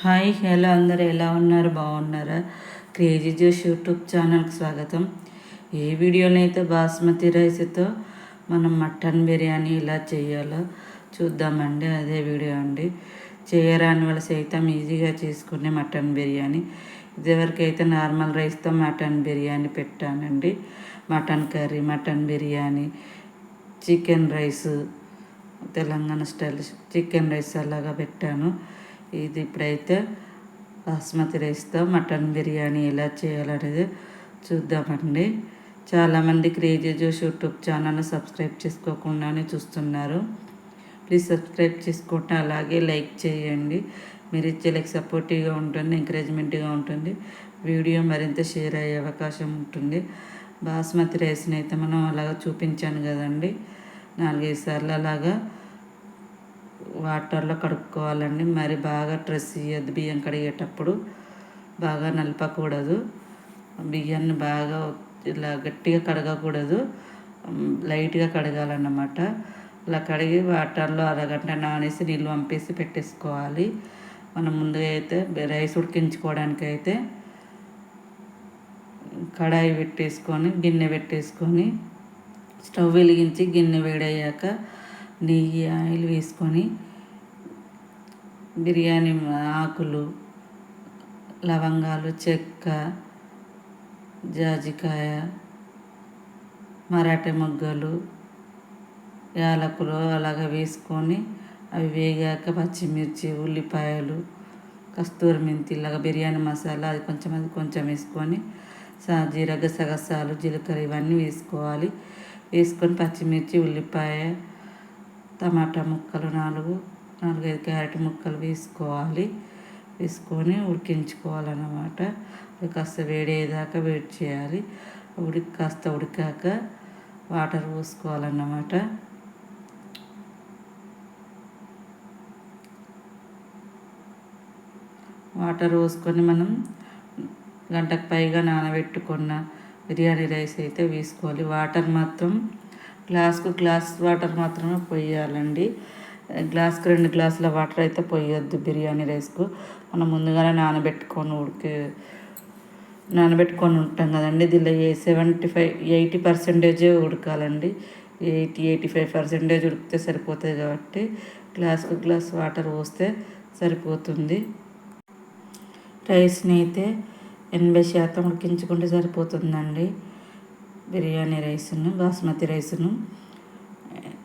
Hi hello అందరూ ఎలా ఉన్నారు? బాగున్నారా? క్రేజీ జోష్ యూట్యూబ్ ఛానల్కి స్వాగతం. ఏ వీడియోలో అయితే బాస్మతి రైస్తో మనం మటన్ బిర్యానీ ఇలా చేయాలో చూద్దామండి. అదే వీడియో అండి. చేయరాని వాళ్ళు సైతం ఈజీగా చేసుకునే మటన్ బిర్యానీ. ఇదివరకైతే నార్మల్ రైస్తో మటన్ బిర్యానీ పెట్టానండి. Mutton curry mutton biryani chicken rice Telangana style chicken rice అలాగా పెట్టాను. ఇది ఇప్పుడైతే బాస్మతి రైస్తో మటన్ బిర్యానీ ఎలా చేయాలనేది చూద్దామండి. చాలామంది క్రేజీ జోష్ యూట్యూబ్ ఛానల్ సబ్స్క్రైబ్ చేసుకోకుండానే చూస్తున్నారు. ప్లీజ్ సబ్స్క్రైబ్ చేసుకుంటే అలాగే లైక్ చేయండి. మీరు ఇచ్చే లైక్ సపోర్టివ్గా ఉంటుంది ఎంకరేజ్మెంట్గా ఉంటుంది. వీడియో మరింత షేర్ అయ్యే అవకాశం ఉంటుంది. బాస్మతి రైస్ని అయితే మనం అలాగా చూపించాను కదండి. నాలుగైదు సార్లు అలాగా వాటర్లో కడుక్కోవాలండి. మరి బాగా డ్రెస్ చేయద్దు బియ్యం కడిగేటప్పుడు బాగా నలపకూడదు. బియ్యాన్ని బాగా ఇలా గట్టిగా కడగకూడదు. లైట్గా కడగాలన్నమాట. ఇలా కడిగి వాటర్లో అరగంట నానేసి నీళ్ళు పంపేసి పెట్టేసుకోవాలి. మనం ముందుగా అయితే రైస్ ఉడికించుకోవడానికి అయితే కడాయి పెట్టేసుకొని గిన్నె పెట్టేసుకొని స్టవ్ వెలిగించి గిన్నె వేడయ్యాక నెయ్యి ఆయిల్ వేసుకొని బిర్యానీ ఆకులు లవంగాలు చెక్క జాజికాయ మరాఠీ మొగ్గలు యాలకులు అలాగ వేసుకొని అవి వేగాక పచ్చిమిర్చి ఉల్లిపాయలు కస్తూరి మెంతి ఇలాగ బిర్యానీ మసాలా అది కొంచెం అది కొంచెం వేసుకొని సా జీర గసగసాలు జీలకర్ర ఇవన్నీ వేసుకోవాలి. వేసుకొని పచ్చిమిర్చి ఉల్లిపాయ టమాటా ముక్కలు నాలుగు నాలుగైదు క్యారెట్ ముక్కలు వేసుకోవాలి. వేసుకొని ఉడికించుకోవాలన్నమాట. అవి కాస్త వేడేదాకా వేడి చేయాలి. ఉడికి కాస్త ఉడికాక వాటర్ పోసుకోవాలన్నమాట. వాటర్ పోసుకొని మనం గంటకు పైగా నానబెట్టుకున్న బిర్యానీ రైస్ అయితే వేసుకోవాలి. వాటర్ మాత్రం గ్లాస్కు గ్లాస్ వాటర్ మాత్రమే పోయాలండి. గ్లాస్కి రెండు గ్లాసుల వాటర్ అయితే పోయొద్దు బిర్యానీ రైస్కు. మనం ముందుగానే నానబెట్టుకొని ఉడికి నానబెట్టుకొని ఉంటాం కదండి. దీనిలో ఏ సెవెంటీ ఫైవ్ ఎయిటీ పర్సెంటేజే ఉడకాలండి. ఎయిటీ ఎయిటీ ఫైవ్ పర్సెంటేజ్ ఉడికితే సరిపోతుంది కాబట్టి గ్లాస్కు గ్లాస్ వాటర్ పోస్తే సరిపోతుంది. రైస్ని అయితే ఎనభై శాతం ఉడికించుకుంటే సరిపోతుందండి బిర్యానీ రైస్ను బాస్మతి రైస్ను.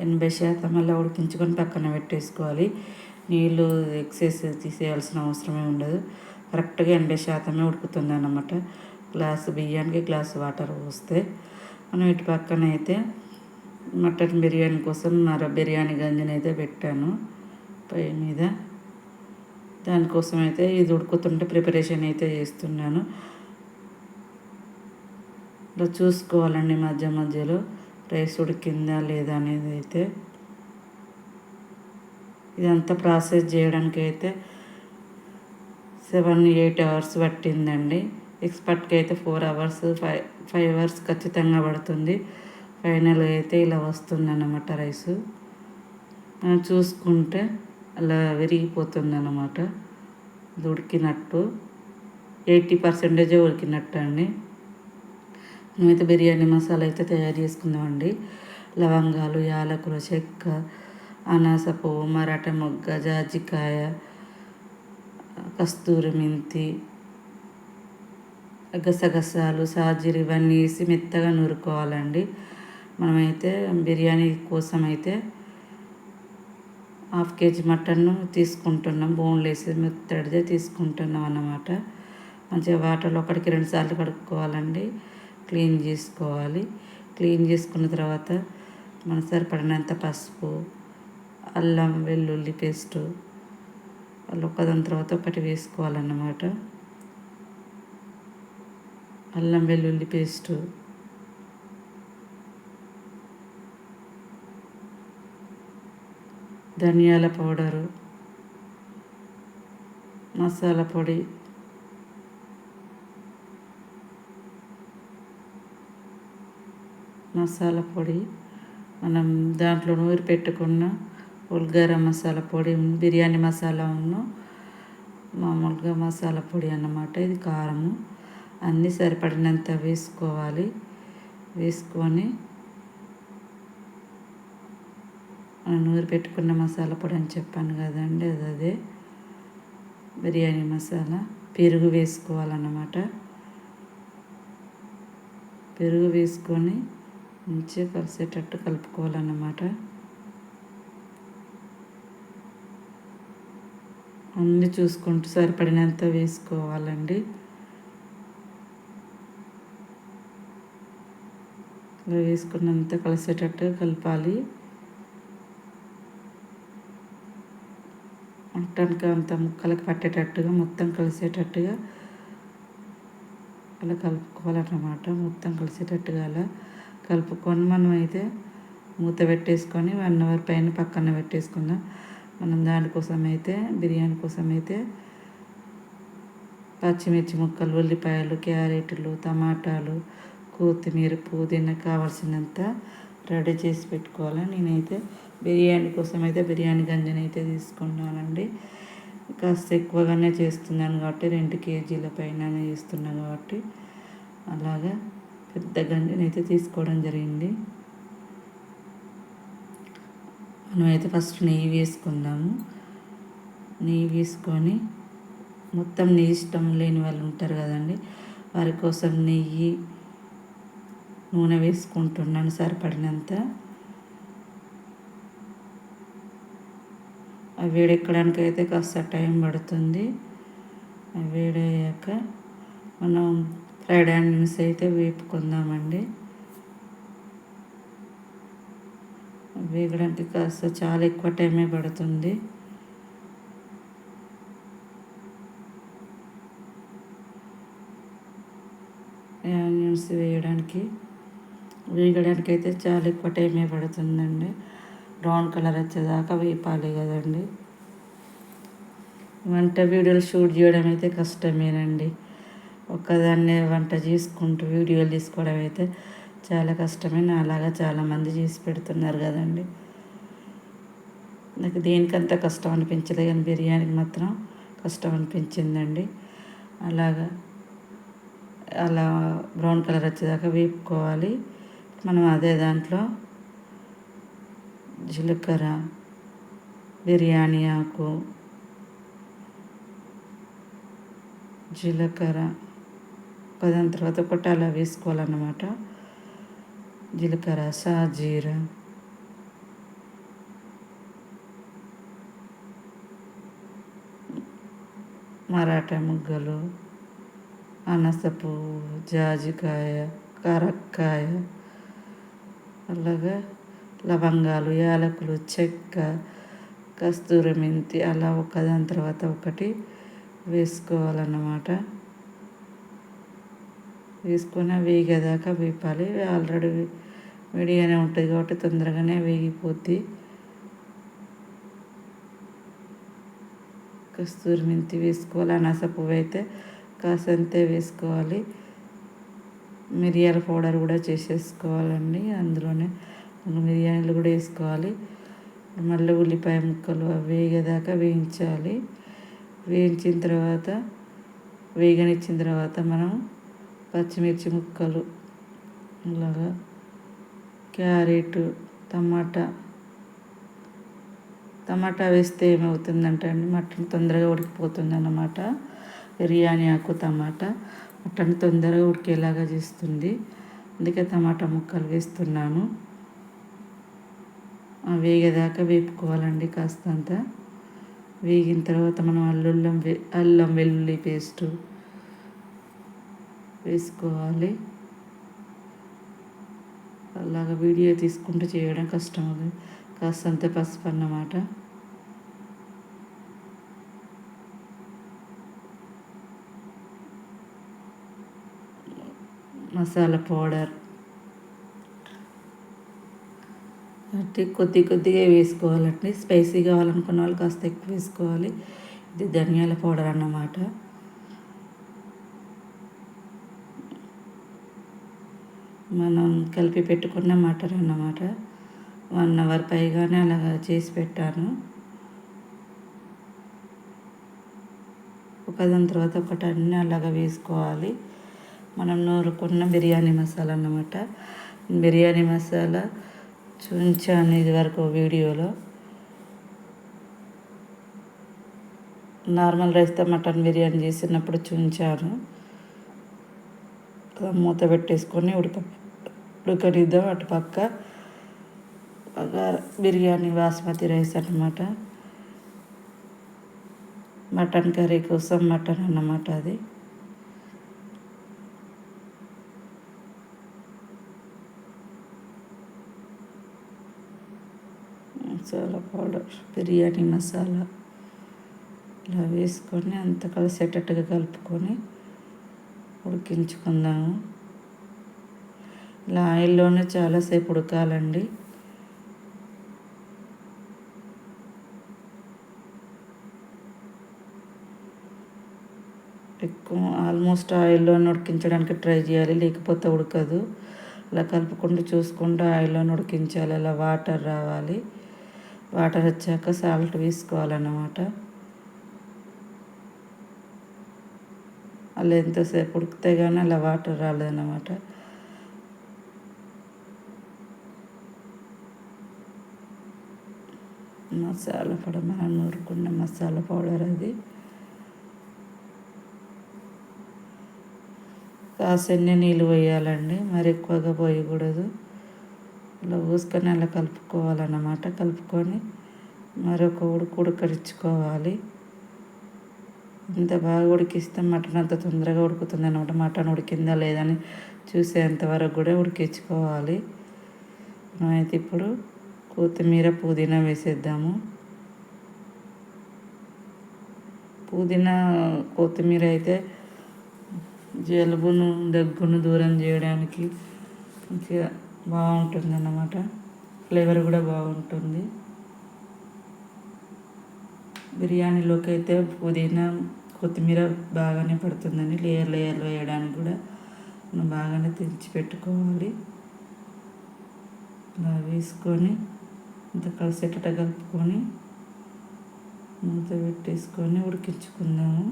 ఎనభై శాతం అలా ఉడికించుకొని పక్కన పెట్టేసుకోవాలి. నీళ్ళు ఎక్సెస్ తీసేయాల్సిన అవసరమే ఉండదు. కరెక్ట్గా ఎనభై శాతమే ఉడుకుతుంది అన్నమాట. గ్లాసు బియ్యానికి గ్లాసు వాటర్ పోస్తే మనం ఇటు పక్కన అయితే మటన్ బిర్యానీ కోసం మరో బిర్యానీ గంజిని అయితే పెట్టాను పై మీద. దానికోసం అయితే ఇది ఉడుకుతుంటే ప్రిపరేషన్ అయితే చేస్తున్నాను. ఇలా చూసుకోవాలండి మధ్య మధ్యలో. రైస్ ఉడికిందా లేదా అనేది అయితే ఇదంతా ప్రాసెస్ చేయడానికి అయితే సెవెన్ ఎయిట్ అవర్స్ పట్టిందండి. ఎక్స్పర్ట్కి అయితే four hours five five hours ఖచ్చితంగా పడుతుంది. ఫైనల్గా అయితే ఇలా వస్తుంది అన్నమాట రైస్. మనం చూసుకుంటే అలా విరిగిపోతుంది అన్నమాట ఉడికినట్టు ఎయిటీ పర్సెంటేజే ఉడికినట్టు అండి మేమైతే బిర్యానీ మసాలా అయితే తయారు చేసుకుందామండి. లవంగాలు యాలకులు చెక్క అనాస పువ్వు మరాఠ మొగ్గ జాజికాయ కస్తూరి మెంతి గసగసాలు సాజీరు ఇవన్నీ వేసి మెత్తగా నూరుకోవాలండి. మనమైతే బిర్యానీ కోసం అయితే హాఫ్ కేజీ మటన్ తీసుకుంటున్నాం. బోన్లెస్ మెత్తడిదే తీసుకుంటున్నాం అన్నమాట. మంచిగా వాటర్లో ఒకటికి రెండు సార్లు కడుక్కోవాలండి. క్లీన్ చేసుకోవాలి. క్లీన్ చేసుకున్న తర్వాత మన సరిపడినంత పసుపు అల్లం వెల్లుల్లి పేస్టు వాళ్ళు ఒకదాని తర్వాత ఒకటి వేసుకోవాలన్నమాట. అల్లం వెల్లుల్లి పేస్టు ధనియాల పౌడరు మసాలా పొడి మసాలా పొడి. మనం దాంట్లో నూరి పెట్టుకున్న ఉల్గరం మసాలా పొడి బిర్యానీ మసాలా ఉన్న మామూలుగా మసాలా పొడి అన్నమాట. ఇది కారము. అన్నీ సరిపడినంత వేసుకోవాలి. వేసుకొని నూరి పెట్టుకున్న మసాలా పొడి అని చెప్పాను కదండి అది అదే. బిర్యానీ మసాలా. పెరుగు వేసుకోవాలన్నమాట. పెరుగు వేసుకొని మంచిగా కలిసేటట్టు కలుపుకోవాలన్నమాట. అన్నీ చూసుకుంటూ సరిపడినంత వేసుకోవాలండి. ఇలా వేసుకున్నంత కలిసేటట్టు కలపాలి. మటన్కి అంత ముక్కలకు పట్టేటట్టుగా మొత్తం కలిసేటట్టుగా అలా కలుపుకోవాలన్నమాట. మొత్తం కలిసేటట్టుగా అలా కలుపుకొని మనం అయితే మూత పెట్టేసుకొని వన్ అవర్ పైన పక్కన పెట్టేసుకుందాం. మనం దానికోసం అయితే బిర్యానీ కోసం అయితే పచ్చిమిర్చి ముక్కలు ఉల్లిపాయలు క్యారెట్లు టమాటాలు కొత్తిమీర పుదీనా కావాల్సినంత రెడీ చేసి పెట్టుకోవాలి. నేనైతే బిర్యానీ కోసం అయితే బిర్యానీ గంజని అయితే తీసుకున్నానండి. కాస్త ఎక్కువగానే చేస్తున్నాను కాబట్టి రెండు కేజీల పైన చేస్తున్నాను కాబట్టి అలాగా పెద్ద గంజనైతే అయితే తీసుకోవడం జరిగింది. మనమైతే ఫస్ట్ నెయ్యి వేసుకుందాము. నెయ్యి వేసుకొని మొత్తం నెయ్యి ఇష్టం లేని వాళ్ళు ఉంటారు కదండి వారి కోసం నెయ్యి నూనె వేసుకుంటున్నాను సరిపడినంత. అవి వేడెక్కడానికి అయితే కాస్త టైం పడుతుంది. అవి వేడయ్యాక మనం ఫ్రైడ్ ఆనియన్స్ అయితే వేపుకుందామండి. వేగడానికి కాస్త చాలా ఎక్కువ టైమే పడుతుంది. ఆనియన్స్ వేయడానికి వేగడానికి అయితే చాలా ఎక్కువ టైమే పడుతుందండి. బ్రౌన్ కలర్ వచ్చేదాకా వేపాలి కదండి. వంట వీడియోలు షూట్ చేయడం అయితే కష్టమేనండి. ఒక్కదాన్నే వంట చేసుకుంటూ వీడియోలు తీసుకోవడం అయితే చాలా కష్టమే. నాలాగా చాలామంది చేసి పెడుతున్నారు కదండి. నాకు దేనికంత కష్టం అనిపించలేదు కానీ బిర్యానీకి మాత్రం కష్టం అనిపించిందండి. అలాగా అలా బ్రౌన్ కలర్ వచ్చేదాకా వేపుకోవాలి. మనం అదే దాంట్లో జీలకర్ర బిర్యానీ ఆకు జీలకర్ర దాని తర్వాత ఒకటి అలా వేసుకోవాలన్నమాట. జీలకర్ర సాజీర. మరాఠా ముగ్గలు అనసపు జాజికాయ కరక్కాయ అలాగా లవంగాలు యాలకులు చెక్క కస్తూరి మెంతి అలా ఒకదాని తర్వాత ఒకటి వేసుకోవాలన్నమాట. వేసుకొని వేగేదాకా వేపాలి. ఆల్రెడీ వేడిగానే ఉంటుంది కాబట్టి తొందరగానే వేగిపోద్ది. కస్తూరి మెంతి వేసుకోవాలి. అనాస పువ్వు అయితే కాసంతే వేసుకోవాలి. మిరియాల పౌడర్ కూడా చేసేసుకోవాలండి. అందులోనే మిరియాలు కూడా వేసుకోవాలి. మళ్ళీ ఉల్లిపాయ ముక్కలు వేగేదాకా వేయించాలి. వేయించిన తర్వాత వేగనిచ్చిన తర్వాత మనం పచ్చిమిర్చి ముక్కలు ఇలాగా క్యారెట్ టమాటా. టమాటా వేస్తే ఏమవుతుందంటే అండి మటన్ తొందరగా ఉడికిపోతుంది అన్నమాట బిర్యానీ ఆకు టమాటా. మటన్ తొందరగా ఉడికేలాగా చేస్తుంది. అందుకే టమాటా ముక్కలు వేస్తున్నాను. వేగేదాకా వేపుకోవాలండి కాస్తంత. వేగిన తర్వాత మనం అల్లుల్లం అల్లం వెల్లుల్లి పేస్టు వేసుకోవాలి. అలాగ వీడియో తీసుకుంటూ చేయడం కష్టం అవుతుంది కాస్తంత పసుపు అన్నమాట. మసాలా పౌడర్. అంటే కొద్ది కొద్దిగా వేసుకోవాలండి స్పైసీ కావాలనుకున్న వాళ్ళు కాస్త ఎక్కువ వేసుకోవాలి. ఇది ధనియాల పౌడర్ అన్నమాట. మనం కలిపి పెట్టుకున్న మటన్ అన్నమాట. వన్ అవర్ పైగానే అలాగా చేసి పెట్టాను. ఒకదాని తర్వాత ఒకటి అన్నీ అలాగా వేసుకోవాలి. మనం నూరుకున్న బిర్యానీ మసాలా అన్నమాట. బిర్యానీ మసాలా చూంచాను ఇది వరకు వీడియోలో. నార్మల్ రైస్తో మటన్ బిర్యానీ చేసినప్పుడు చూంచాను మూత పెట్టేసుకొని ఉడక ఉడకనిద్దాం అటు పక్క బిర్యానీ బాస్మతి రైస్ అన్నమాట. మటన్ కర్రీ కోసం మటన్ అన్నమాట అది. మసాలా పౌడర్ బిర్యానీ మసాలా ఇలా వేసుకొని అంత కలిసేటట్టుగా కలుపుకొని ఉడికించుకుందాము. ఇలా ఆయిల్లోనే చాలాసేపు ఉడకాలండి. ఎక్కువ ఆల్మోస్ట్ ఆయిల్లోనే ఉడికించడానికి ట్రై చేయాలి లేకపోతే ఉడకదు. అలా కలుపుకుంటూ చూసుకుంటూ ఆయిల్లోనే ఉడికించాలి అలా వాటర్ రావాలి. వాటర్ వచ్చాక సాల్ట్ వేసుకోవాలన్నమాట. అలా ఎంతసేపు ఉడికితే కానీ అలా వాటర్ రాలేదన్నమాట. మసాలా పౌడర్ మనం నూరుకున్న మసాలా పౌడర్ అది. కాసన్ని నీళ్ళు పోయాలండి మరి ఎక్కువగా పోయకూడదు. ఇలా పూసుకొని అలా కలుపుకోవాలన్నమాట కలుపుకొని మరొక ఉడుకు ఉడకరించుకోవాలి ఇంత బాగా ఉడికిస్తే మటన్ అంత తొందరగా ఉడుకుతుంది అనమాట మటన్ ఉడికిందా లేదని చూసేంతవరకు కూడా ఉడికించుకోవాలి. మనమైతే ఇప్పుడు కొత్తిమీర పుదీనా వేసేద్దాము. పుదీనా కొత్తిమీర అయితే జలుబును దగ్గును దూరం చేయడానికి మంచిగా బాగుంటుంది అన్నమాట ఫ్లేవర్ కూడా బాగుంటుంది. బిర్యానీలోకి అయితే పుదీనా కొత్తిమీర బాగానే పడుతుందని లేయర్ లేయర్లు వేయడానికి కూడా మనం బాగానే తెచ్చి పెట్టుకోవాలి. అలా వేసుకొని ఇంత కలిసేటట్టు కలుపుకొని మూత పెట్టేసుకొని ఉడికించుకుందాము.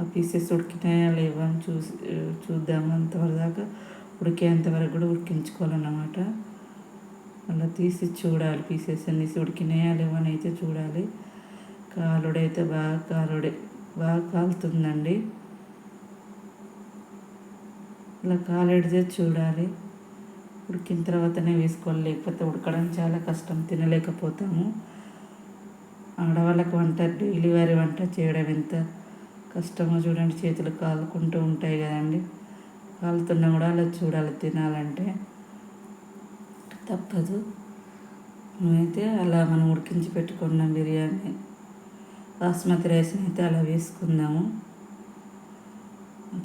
ఆ పీసెస్ ఉడికినాయా లేవా అని చూసి చూద్దాము. అంతవరకు దాకా ఉడికేంతవరకు కూడా ఉడికించుకోవాలన్నమాట. అలా తీసి చూడాలి. పీసెస్ అన్ని ఉడికినాయా లేవా అని అయితే చూడాలి. కాలుడైతే బాగా కాలుడే బాగా కాలుతుందండి. ఇలా కాలేడితే చూడాలి. ఉడికిన తర్వాతనే వేసుకోవాలి. లేకపోతే ఉడకడం చాలా కష్టం. తినలేకపోతాము. ఆడవాళ్ళకి వంట డెలివరీ వంట చేయడం ఎంత కష్టమో చూడండి. చేతులు కాలుకుంటూ ఉంటాయి కదండి. కాలుతున్నా కూడా అలా చూడాలి. తినాలంటే తప్పదు. అయితే అలా మనం ఉడికించి పెట్టుకున్నాం బిర్యానీ బాస్మతి రైస్ని అయితే అలా వేసుకుందాము.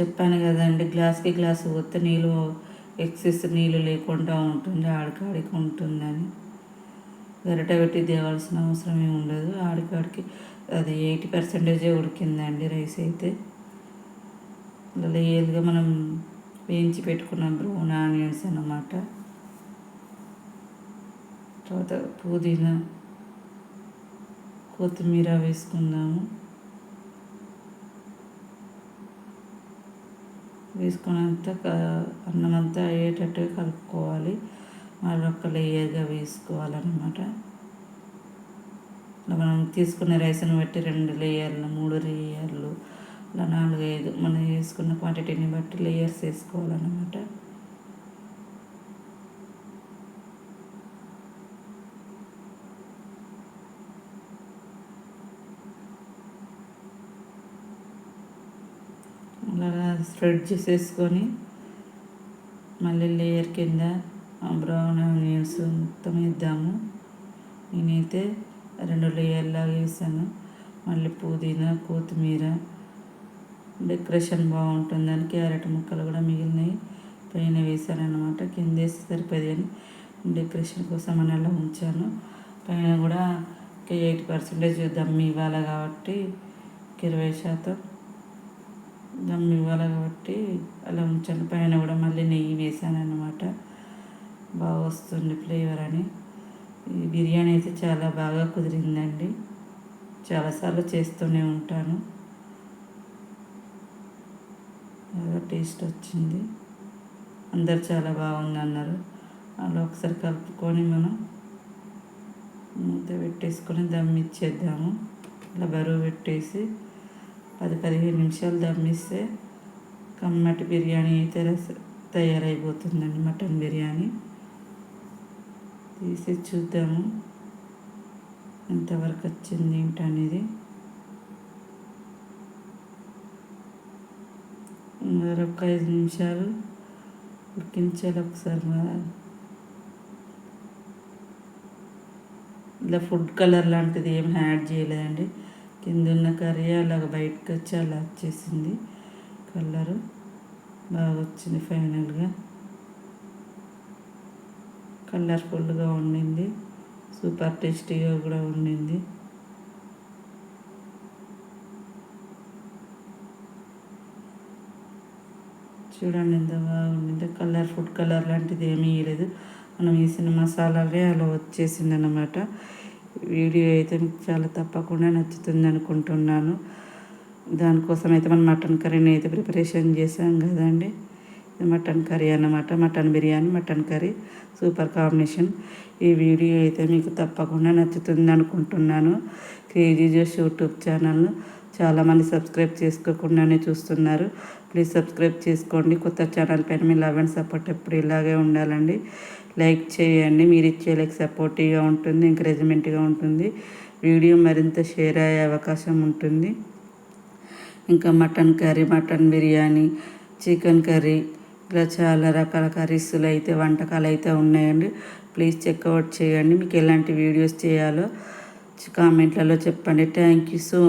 చెప్పాను కదండి. గ్లాస్కి గ్లాస్ పోతే నీళ్ళు ఎక్సెస్ నీళ్ళు లేకుండా ఉంటుంది ఆడికాడికి ఉంటుందని. గరిట పెట్టి దేవాల్సిన అవసరం ఏమి ఉండదు. ఆడికాడికి అది ఎయిటీ పర్సెంటేజే ఉడికిందండి రైస్ అయితే. లేయల్గా మనం వేయించి పెట్టుకున్న బ్రౌన్ ఆనియన్స్ అన్నమాట. తర్వాత పుదీనా కొత్తిమీర వేసుకుందాము. వేసుకున్నంత అన్నం అంతా అయ్యేటట్టుగా కలుపుకోవాలి. మరొక లేయర్గా వేసుకోవాలన్నమాట. మనం తీసుకున్న రైస్ని బట్టి రెండు లేయర్లు మూడు లేయర్లు ఇలా నాలుగు ఐదు మనం వేసుకున్న క్వాంటిటీని బట్టి లేయర్స్ వేసుకోవాలన్నమాట అలా స్ప్రెడ్ చేసేసుకొని మళ్ళీ లేయర్ కింద బ్రౌన్ ఆనియన్స్ మొత్తం వేద్దాము. నేనైతే రెండు లేయర్లాగా వేసాను. మళ్ళీ పుదీనా కొత్తిమీర డెకరేషన్ బాగుంటుందని క్యారెట్ ముక్కలు కూడా మిగిలినాయి. పైన వేసాను అనమాట కింద వేసి సరిపోయింది అని డెకరేషన్ కోసం అని అలా ఉంచాను. పైన కూడా ఎయిట్ పర్సెంటేజ్ దమ్మి ఇవ్వాలి కాబట్టి ఇరవై శాతం. దమ్ ఇవ్వాలి కాబట్టి అలా ఉంచాను పైన కూడా మళ్ళీ నెయ్యి వేసాను అనమాట బాగా వస్తుంది ఫ్లేవర్ అని. ఈ బిర్యానీ అయితే చాలా బాగా కుదిరిందండి. చాలాసార్లు చేస్తూనే ఉంటాను. బాగా టేస్ట్ వచ్చింది. అందరు చాలా బాగుంది అన్నారు అలా ఒకసారి కలుపుకొని మనం మూత పెట్టేసుకొని దమ్ ఇచ్చేద్దాము. ఇలా బరువు పెట్టేసి పది పదిహేను నిమిషాలు దమ్మిస్తే కమ్మటి బిర్యానీ అయితే రస తయారైపోతుందండి మటన్ బిర్యానీ. తీసి చూద్దాము ఎంతవరకు వచ్చింది ఏంటనేది. మరొక ఐదు నిమిషాలు ఉడికించాలి ఒకసారి ఇలా ఫుడ్ కలర్ లాంటిది ఏం యాడ్ చేయలేదండి. కింద ఉన్న కర్రీ అలాగ బయటకు వచ్చి అలా వచ్చేసింది కలరు బాగా వచ్చింది ఫైనల్గా. కలర్ఫుల్గా ఉండింది. సూపర్ టేస్టీగా కూడా ఉండింది. చూడండి ఎంత బాగుండిందో. కలర్ ఫుడ్ కలర్ లాంటిది ఏమీ వేయలేదు మనం వేసిన మసాలాలే అలా వచ్చేసింది అనమాట వీడియో అయితే మీకు చాలా తప్పకుండా నచ్చుతుంది అనుకుంటున్నాను దానికోసం అయితే మనం మటన్ కర్రీని అయితే ప్రిపరేషన్ చేసాం కదండి. మటన్ కర్రీ అన్నమాట. Mutton biryani mutton curry. Super combination. ఈ వీడియో అయితే మీకు తప్పకుండా నచ్చుతుంది అనుకుంటున్నాను క్రేజీ జోష్ యూట్యూబ్ ఛానల్ను చాలామంది సబ్స్క్రైబ్ చేసుకోకుండానే చూస్తున్నారు. ప్లీజ్ సబ్స్క్రైబ్ చేసుకోండి. కొత్త ఛానల్ పైన మీ లవ్ అండ్ సపోర్ట్ ఎప్పుడు ఇలాగే ఉండాలండి. లైక్ చేయండి. మీరు ఇచ్చే లైక్ సపోర్టివ్గా ఉంటుంది ఎంకరేజ్మెంట్గా ఉంటుంది. వీడియో మరింత షేర్ అయ్యే అవకాశం ఉంటుంది. ఇంకా mutton curry mutton biryani chicken curry ఇలా చాలా రకాల కర్రీస్లు అయితే వంటకాలు అయితే ఉన్నాయండి. ప్లీజ్ చెక్అవుట్ చేయండి. మీకు ఎలాంటి వీడియోస్ చేయాలో కామెంట్లలో చెప్పండి. Thank you so